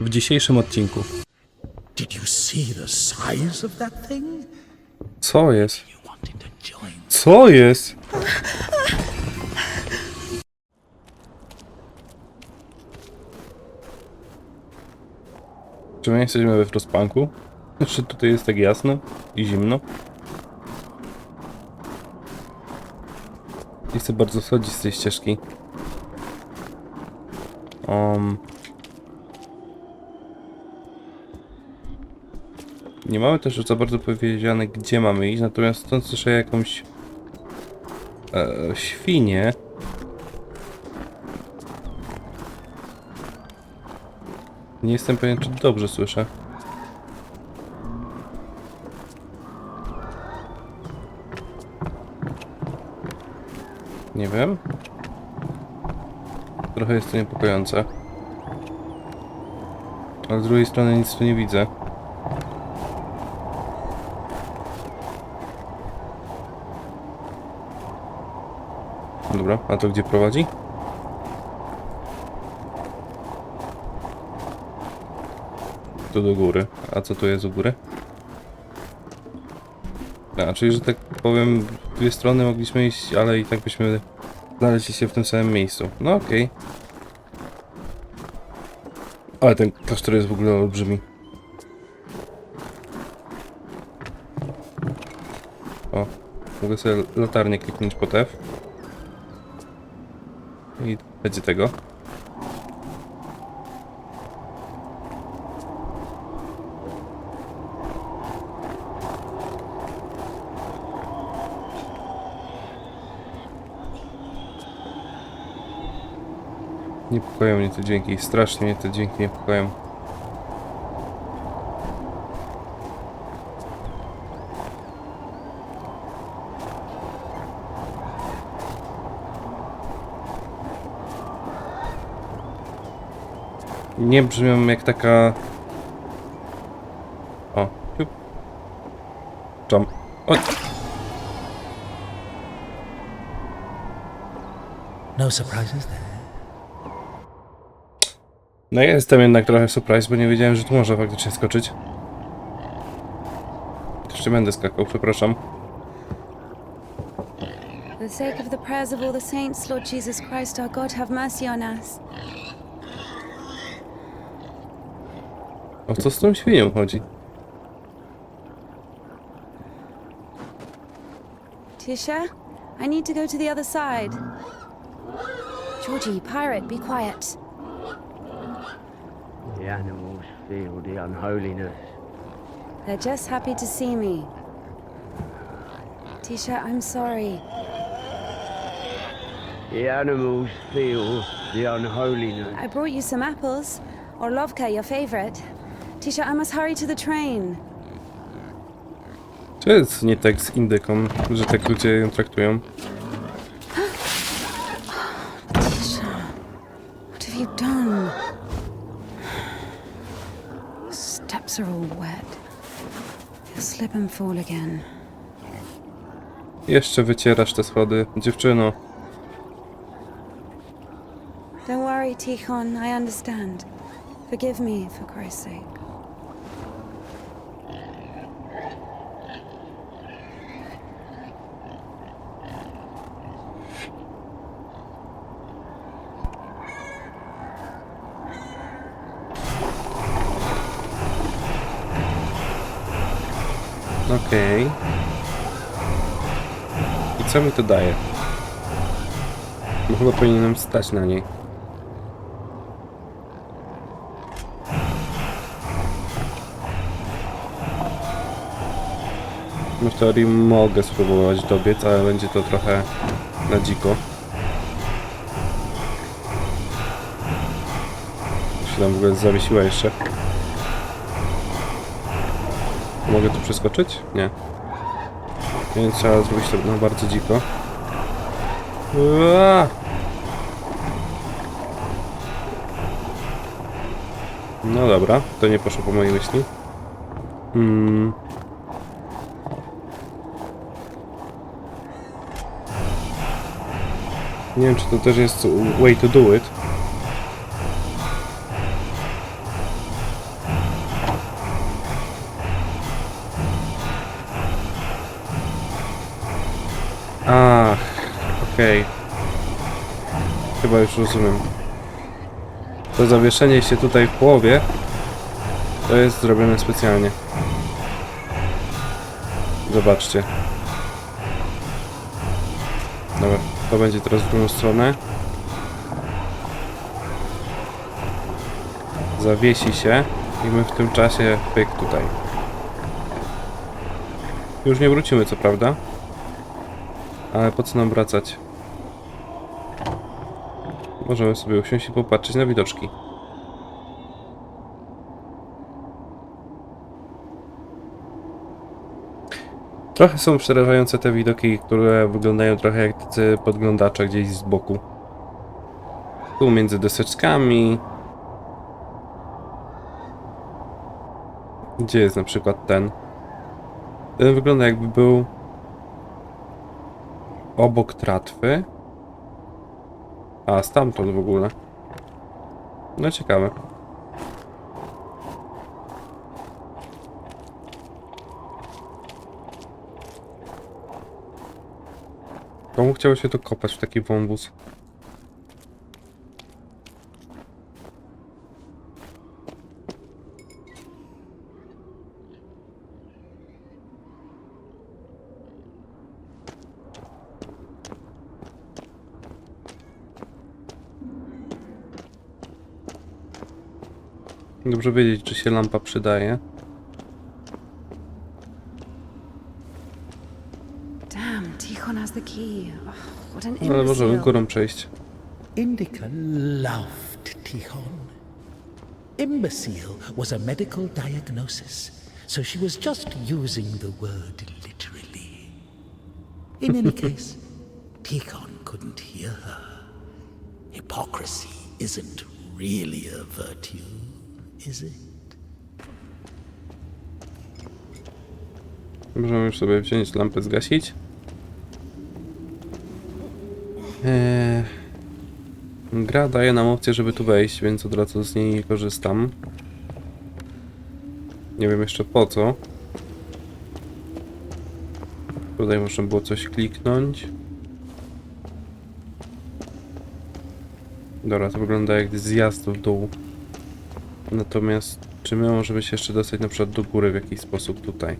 w dzisiejszym odcinku. Co jest? Co jest? Czy my jesteśmy we Frostpunku? Czy tutaj jest tak jasno i zimno? Nie chcę bardzo schodzić z tej ścieżki. Um. Nie mamy też za bardzo powiedziane, gdzie mamy iść, natomiast stąd słyszę jakąś e, świnię. Nie jestem pewien, czy dobrze słyszę. Nie wiem. Trochę jest to niepokojące. Ale z drugiej strony nic tu nie widzę. Dobra, a to gdzie prowadzi? Tu do góry. A co tu jest u góry? A, czyli, że tak powiem, w dwie strony mogliśmy iść, ale i tak byśmy znaleźli się w tym samym miejscu. No okej. Ale ten klasztor jest w ogóle olbrzymi. O, mogę sobie latarnię kliknąć pod F. I będzie tego. Niepokoją mnie te dźwięki, strasznie mnie te dźwięki niepokoją. Nie brzmią jak taka... O, siup. Jump. O, No surprises there. no ja jestem jednak trochę surprise, bo nie wiedziałem, że tu można faktycznie skoczyć. Nie będę skakał, przepraszam. For the sake of the prayers of all the saints, Lord Jesus Christ, our God, have mercy on us. O co z tą świnią chodzi? Tisha, I need to go to the other side. Georgie, pirate, be quiet. The animals feel the unholiness. They're just happy to see me. Tisha, I'm sorry. The animals feel the unholiness. I brought you some apples. Orlovka, your favorite. Tisha, I must hurry to the train. Co jest nie tak z indyką, że tak ludzie ją traktują? Tisha, what have you done? Steps are all wet. You'll slip and fall again. Jeszcze wycierasz te schody, dziewczyno. Don't worry, Tikhon, I understand. Forgive me, for Christ's sake. Okej. I co mi to daje? Bo chyba powinienem stać na niej. No w teorii mogę spróbować dobiec, ale będzie to trochę na dziko. Się tam w ogóle zawiesiła jeszcze. Mogę tu przeskoczyć? Nie. Więc trzeba zrobić to no, bardzo dziko. Ua! No dobra, to nie poszło po mojej myśli. Hmm. Nie wiem, czy to też jest way to do it. Okej. Chyba już rozumiem. To zawieszenie się tutaj w połowie to jest zrobione specjalnie. Zobaczcie. Dobra, to będzie teraz w drugą stronę. Zawiesi się i my w tym czasie pyk tutaj. Już nie wrócimy, co prawda. Ale po co nam wracać? Możemy sobie usiąść i popatrzeć na widoczki. Trochę są przerażające te widoki, które wyglądają trochę jak tacy podglądacze gdzieś z boku. Tu między deseczkami. Gdzie jest na przykład ten? Ten wygląda jakby był obok tratwy. A, stamtąd w ogóle. No ciekawe. Komu chciało się to kopać w taki wąwóz? Dobrze wiedzieć, czy się lampa przydaje. Damn, Tikhon has the key. Oh, what an Ale możemy górą przejść. Indica loved Tichon. Imbecile was a medical diagnosis, so she was just using the word literally. In any case, Tichon couldn't hear her. Hypocrisy isn't really a virtue, is it? Możemy już sobie wziąć lampę, zgasić. Eee, gra daje nam opcję, żeby tu wejść, więc od razu z niej korzystam. Nie wiem jeszcze po co. Tutaj można było coś kliknąć. Dobra, to wygląda jak zjazd w dół. Natomiast czy my możemy się jeszcze dostać na przykład do góry w jakiś sposób tutaj?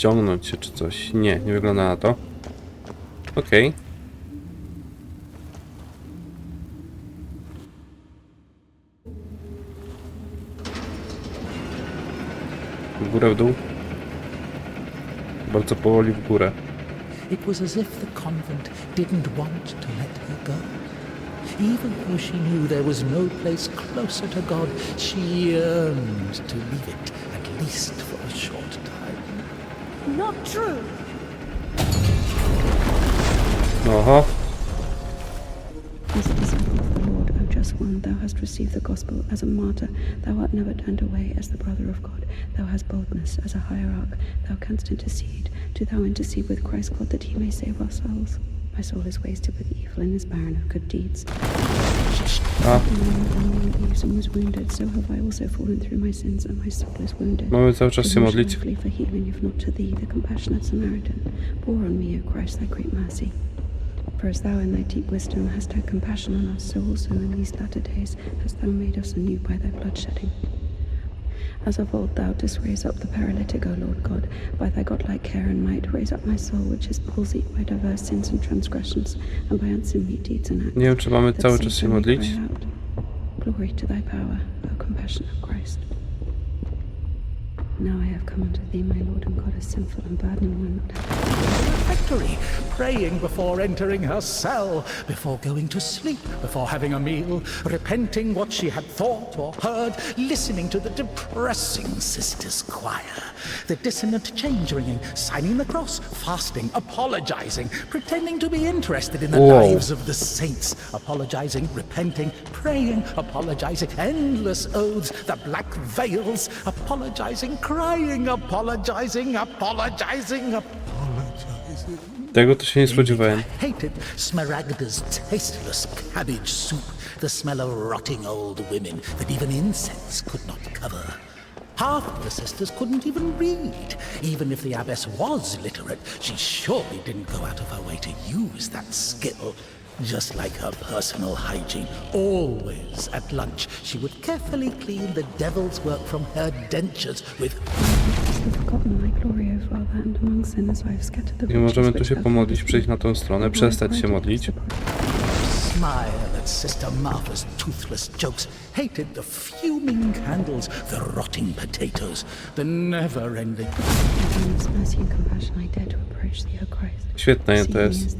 ciągnąć się czy coś. Nie, nie wygląda na to. Okej. W górę, w dół. Bardzo powoli w górę. It was as if the convent didn't want to let her go. Even though she knew there was no place closer to God, she yearned to leave it, at least for a short time. Not true. Oho. As a disciple of the Lord, O just one, thou hast received the gospel as a martyr. Thou art never turned away as the brother of God. Thou hast boldness as a hierarch. Thou canst intercede. Do thou intercede with Christ God that he may save our souls. My soul is wasted with evil and is barren of good deeds. A, And um, was wounded, so have I also fallen through my sins, and my soul is wounded. mamy cały czas To się I modlić. for healing, if not to thee, the compassionate Samaritan? Pour on me, O Christ, thy great mercy. For as thou in thy deep wisdom hast had compassion on us, so also in these latter days hast thou made us anew by thy bloodshedding. As of old thou didst raise up the paralytic, O Lord God, by thy godlike care and might, raise up my soul, which is palsied by diverse sins and transgressions, and by unseemly deeds and acts. Nie wiem, czy mamy cały czas się modlić. Glory to thy power, O compassionate Christ. Now I have come unto thee, my Lord and God, as sinful and burdened one Refectory, praying before entering her cell, before going to sleep, before having a meal, repenting what she had thought or heard, listening to the depressing sisters' choir, the dissonant change ringing, signing the cross, fasting, apologizing, pretending to be interested in the Whoa. lives of the saints, apologizing, repenting, praying, apologizing, endless oaths, the black veils, apologizing, crying, apologizing, apologizing, apologizing. Tego to się nie spodziewałem. Hated Smaragda's tasteless cabbage soup, the smell of rotting old women that even incense could not cover. Half of the sisters couldn't even read. Even if the abbess was literate, she surely didn't go out of her way to use that skill. Just like her personal hygiene, always at lunch, she would carefully clean the devil's work from her dentures with Have forgotten my glory, I możemy tu się pomodlić, przejść na tą stronę, przestać się modlić. smile at Sister Martha's toothless jokes, hated the fuming candles, the rotting potatoes, the O Christ. Świetne to jest.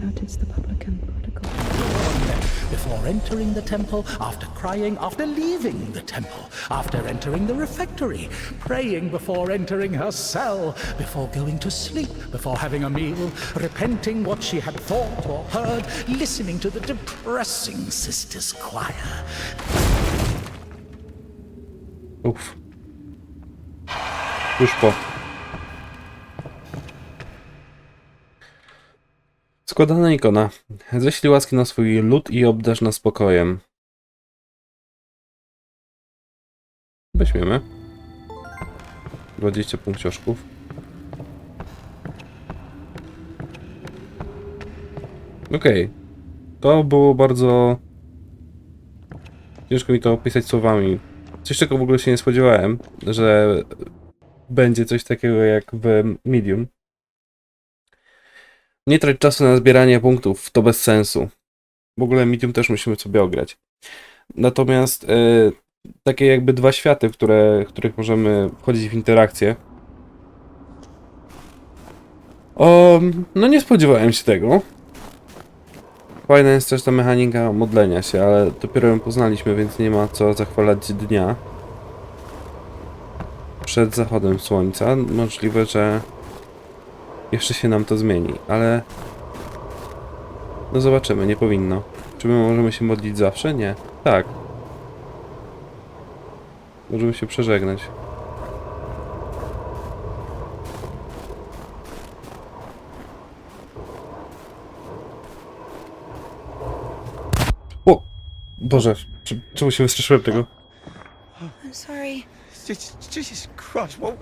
Before entering the temple, after crying, after leaving the temple, after entering the refectory, praying before entering her cell, before going to sleep, before having a meal, repenting what she had thought or heard, listening to the depressing sisters' choir, Uff. Już po. Składana ikona. Ześlij łaski na swój lud i obdarz nas spokojem. Weźmiemy. 20 punkcioszków. Okej. To było bardzo... Ciężko mi to opisać słowami. Coś czego w ogóle się nie spodziewałem, że będzie coś takiego jak w Medium. Nie trać czasu na zbieranie punktów, to bez sensu. W ogóle Medium też musimy sobie ograć. Natomiast e, takie jakby dwa światy, które, w których możemy wchodzić w interakcję. O, no nie spodziewałem się tego. Fajna jest też ta mechanika modlenia się, ale dopiero ją poznaliśmy, więc nie ma co zachwalać dnia. Przed zachodem słońca. Możliwe, że jeszcze się nam to zmieni, ale no zobaczymy, nie powinno. Czy my możemy się modlić zawsze? Nie. Tak. Możemy się przeżegnać. O! Boże, czy- czemu się wystraszyłem tego? I'm sorry. Jesus, Christ, what,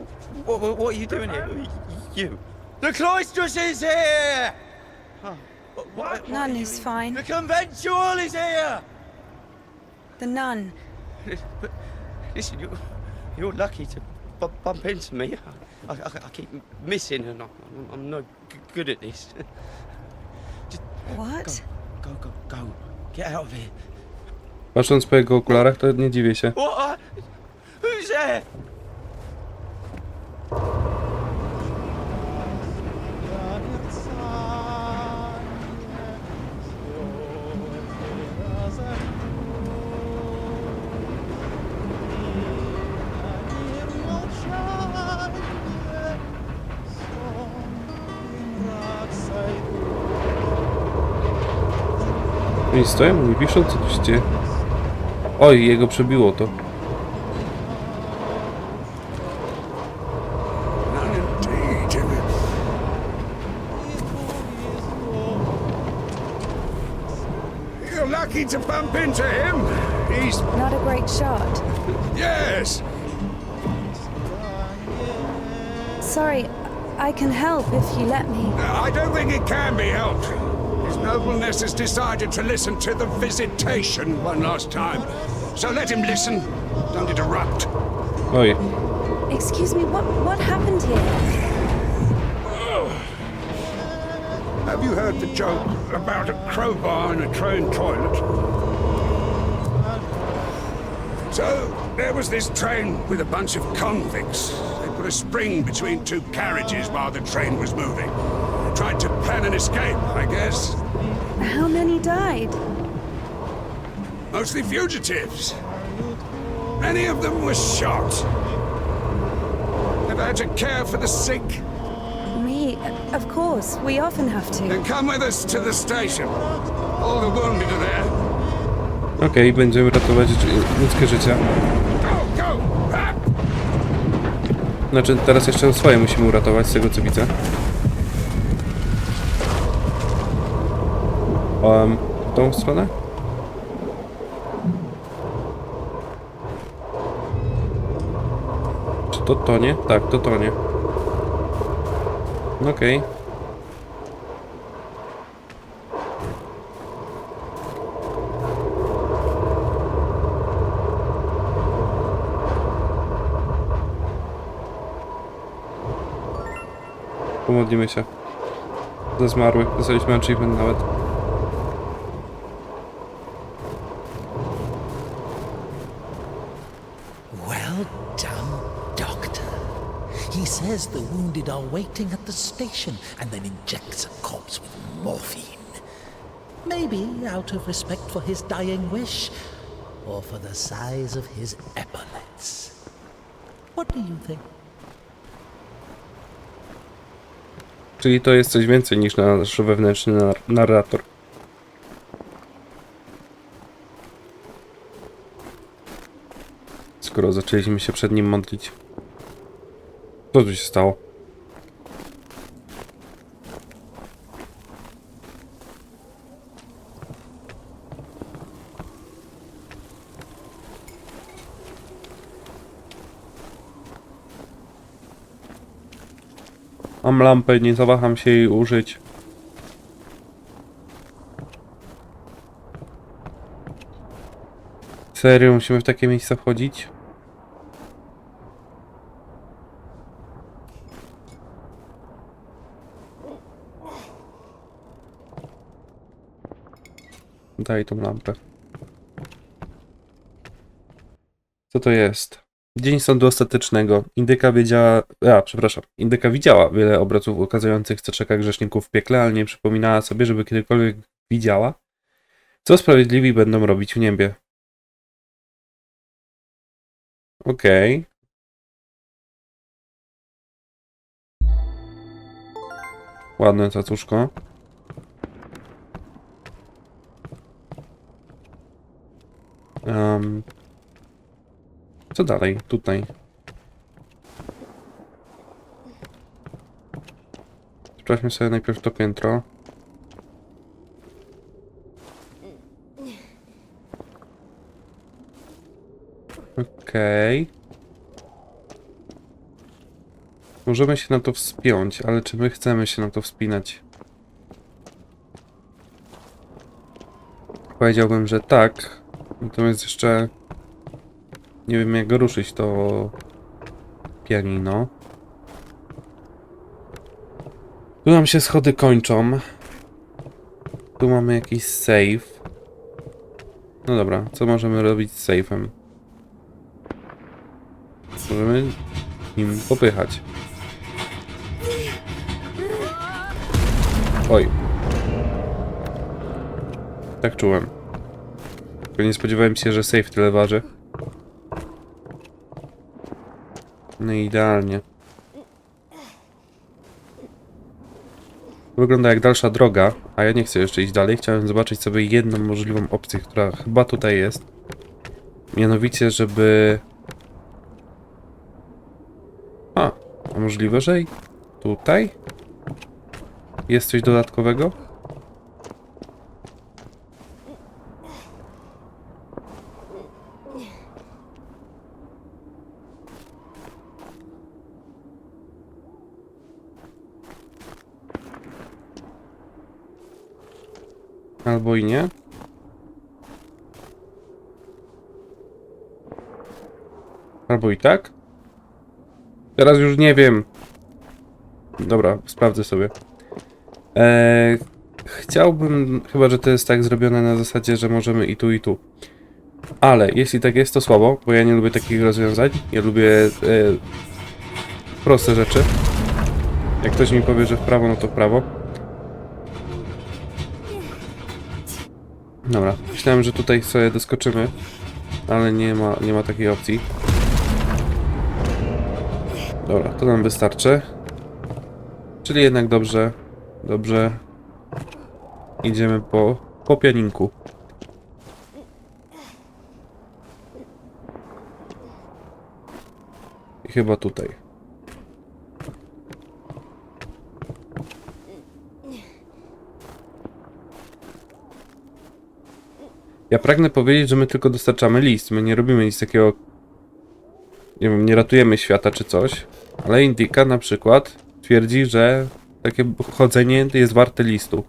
what, what are you doing here? You. The cloistress is here! Huh. What, what, None you- is fine. The conventual is here! The nun. But listen, you're, you're lucky to bu- bump into me. I, I, I keep missing and I'm, I'm no g- good at this. What? Go, go, go. Get out of here. Patrząc po jego okularach, to nie dziwię się. What? Who's there? Oni stoją, nie wiszą, co tu się dzieje? Oj, jego przebiło to. Lucky to bump into him. He's. Not a great shot. Yes. Sorry, I can help if you let me. I don't think it can be helped. His nobleness has decided to listen to the visitation one last time. So let him listen. Don't interrupt. Oh, Oj, Excuse me, what what happened here? Have you heard the joke about a crowbar in a train toilet? So, there was this train with a bunch of convicts. They put a spring between two carriages while the train was moving. Tried to plan an escape, I guess. How many died? Mostly fugitives. Many of them were shot. Have had to care for the sick. Me, of course. We often have to. Then come with us to the station. All the wounded are there. okej, będziemy ratować ży- ludzkie życia. Go, go! Znaczy, teraz jeszcze swoje musimy uratować, z tego co widzę. Um, w tą stronę? Czy To tonie? Tak, to tonie. No Okej. Pomodlimy się. Za zmarłych. Dostaliśmy achievement nawet. Well done, Doctor. He says the wounded are waiting at the station and then injects a corpse with morphine. Maybe out of respect for his dying wish, or for the size of his epaulets. What do you think? Czyli to jest coś więcej niż nasz wewnętrzny nar- narrator. Skoro zaczęliśmy się przed nim modlić. Co tu się stało? Mam lampę, nie zawaham się jej użyć. Serio, musimy w takie miejsca wchodzić? Daj tą lampę. Co to jest? Dzień sądu ostatecznego. Indyka wiedziała. A, przepraszam. Indyka widziała wiele obrazów ukazujących, co czeka grzeszników w piekle, ale nie przypominała sobie, żeby kiedykolwiek widziała, co sprawiedliwi będą robić w niebie. Okej. Ładne cacuszko. Um, co dalej? Tutaj. Sprawdźmy sobie najpierw to piętro. Okej. Możemy się na to wspiąć, ale czy my chcemy się na to wspinać? Powiedziałbym, że tak. Natomiast jeszcze nie wiem jak ruszyć to pianino. Tu nam się schody kończą. Tu mamy jakiś save. No dobra, co możemy robić z safe'em? Możemy nim popychać. Oj. Tak czułem. Tylko nie spodziewałem się, że safe tyle waży. No i idealnie. Wygląda jak dalsza droga, a ja nie chcę jeszcze iść dalej. Chciałem zobaczyć sobie jedną możliwą opcję, która chyba tutaj jest. Mianowicie, żeby... A, a możliwe, że i tutaj? Jest coś dodatkowego? Albo i nie. Albo i tak. Teraz już nie wiem. Dobra, sprawdzę sobie. Eee, chciałbym, chyba że to jest tak zrobione na zasadzie, że możemy i tu, i tu. Ale jeśli tak jest, to słabo, bo ja nie lubię takich rozwiązań. Ja lubię e, proste rzeczy. Jak ktoś mi powie, że w prawo, no to w prawo. Dobra, myślałem, że tutaj sobie doskoczymy, ale nie ma, nie ma takiej opcji. Dobra, to nam wystarczy. Czyli jednak dobrze, dobrze idziemy po, po pianinku. I chyba tutaj. Ja pragnę powiedzieć, że my tylko dostarczamy list. My nie robimy nic takiego nie wiem, nie ratujemy świata czy coś, ale Indika na przykład twierdzi, że takie chodzenie jest warte listu.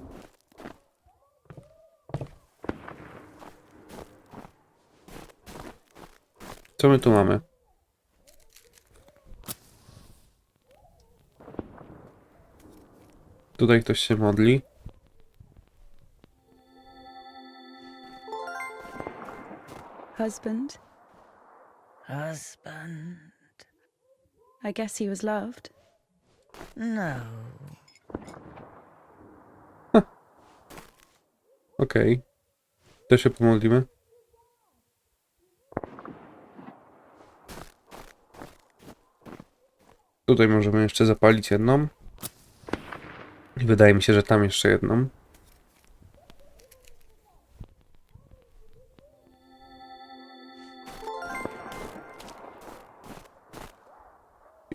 Co my tu mamy? Tutaj ktoś się modli. Husband? Husband? I guess he was loved. No. Okej. To się pomodlimy. Tutaj możemy jeszcze zapalić jedną. I wydaje mi się, że tam jeszcze jedną.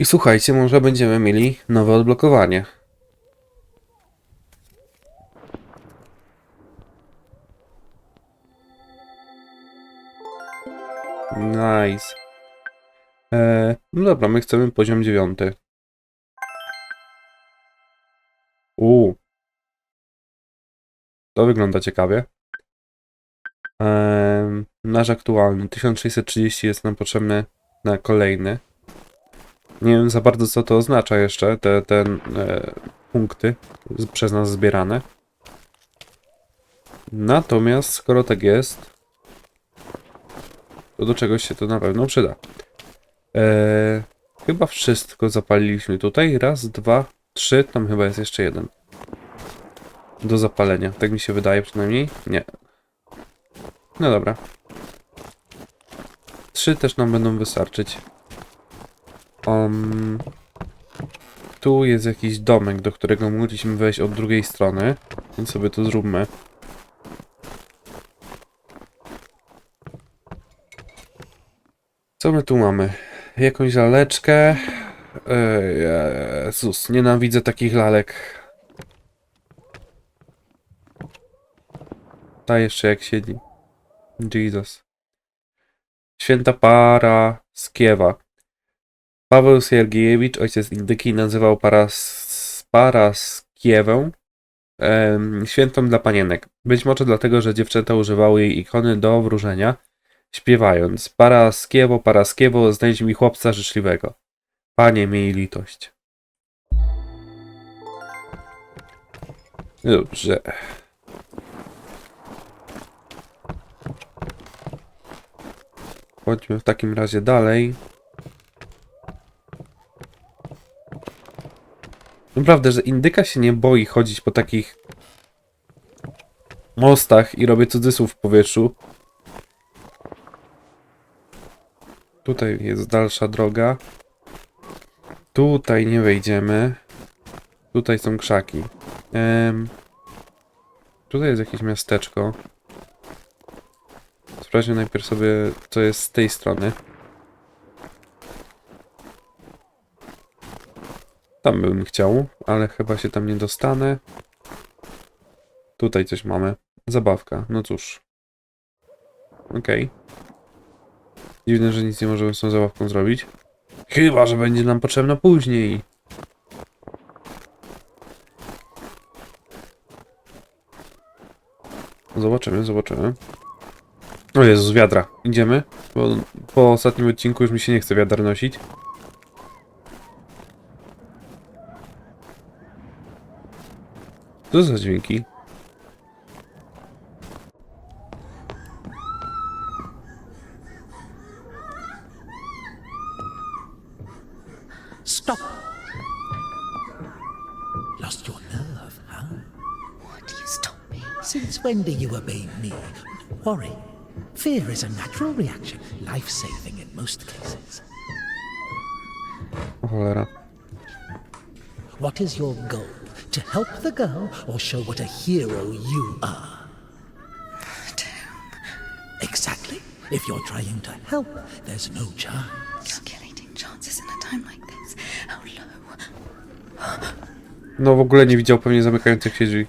I słuchajcie, może będziemy mieli nowe odblokowanie. Nice. Eee, no dobra, my chcemy poziom dziewiąty. Uuu. To wygląda ciekawie. Eee, nasz aktualny 1630 jest nam potrzebny na kolejny. Nie wiem za bardzo co to oznacza jeszcze, te, te e, punkty przez nas zbierane. Natomiast skoro tak jest, to do czegoś się to na pewno przyda. Eee, chyba wszystko zapaliliśmy tutaj. Raz, dwa, trzy. Tam chyba jest jeszcze jeden. Do zapalenia. Tak mi się wydaje przynajmniej. Nie. No dobra. Trzy też nam będą wystarczyć. Um, tu jest jakiś domek, do którego mogliśmy wejść od drugiej strony. Więc sobie to zróbmy. Co my tu mamy? Jakąś laleczkę. Ej, Jezus, nienawidzę takich lalek. Ta jeszcze jak siedzi. Jesus. Święta para z Kiewa. Paweł Siergiejewicz, ojciec Indyki, nazywał paras, Paraskiewę em, świętą dla panienek. Być może dlatego, że dziewczęta używały jej ikony do wróżenia, śpiewając Paraskiewo, Paraskiewo, znajdź mi chłopca życzliwego. Panie, miej litość. Dobrze. Chodźmy w takim razie dalej. Naprawdę, że indyka się nie boi chodzić po takich mostach i robię cudzysłów w powietrzu. Tutaj jest dalsza droga. Tutaj nie wejdziemy. Tutaj są krzaki. Em, tutaj jest jakieś miasteczko. Sprawdźmy najpierw sobie, co jest z tej strony. Tam bym chciał, ale chyba się tam nie dostanę. Tutaj coś mamy. Zabawka. No cóż. Okej. Dziwne, że nic nie możemy z tą zabawką zrobić. Chyba, że będzie nam potrzebna później. Zobaczymy, zobaczymy. O Jezus, wiadra. Idziemy? Bo po ostatnim odcinku już mi się nie chce wiadar nosić. Co za dźwięki? Stop! Lost your nerve, huh? What do you stop me? Since when do you obey me? Don't worry. Fear is a natural reaction, life saving in most cases. O cholera. What is your goal? To help the girl or show what a hero you are? Exactly. If you're trying to help, there's no chance. Calculating chances in a time like this. How low? No w ogóle nie widział pewnie zamykających się drzwi.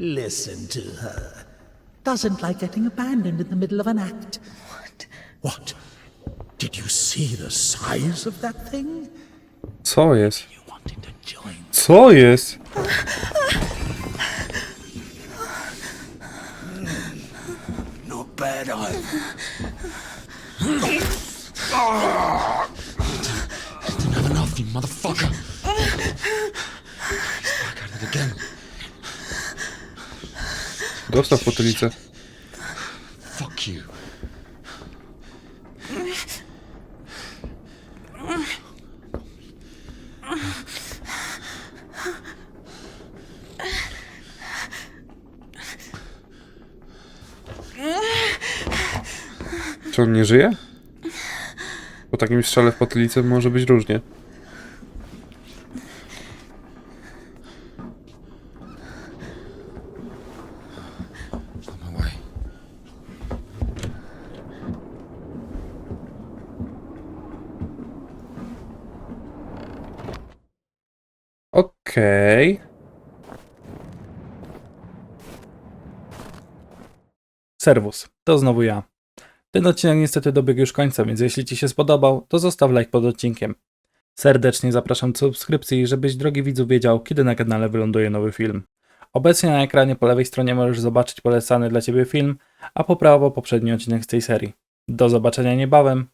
Listen to her. Doesn't like getting abandoned in the middle of an act. What? What? Did you see the size of that thing? Co jest? You wanted to join. Co jest? Dostał w potylicę. Fuck you. Czy on nie żyje? Po takim strzale w potylicę może być różnie. On my way. Okej. Serwus, to znowu ja. Ten odcinek niestety dobiegł już końca, więc jeśli Ci się spodobał, to zostaw like pod odcinkiem. Serdecznie zapraszam do subskrypcji, żebyś drogi widzu wiedział, kiedy na kanale wyląduje nowy film. Obecnie na ekranie po lewej stronie możesz zobaczyć polecany dla Ciebie film, a po prawo poprzedni odcinek z tej serii. Do zobaczenia niebawem,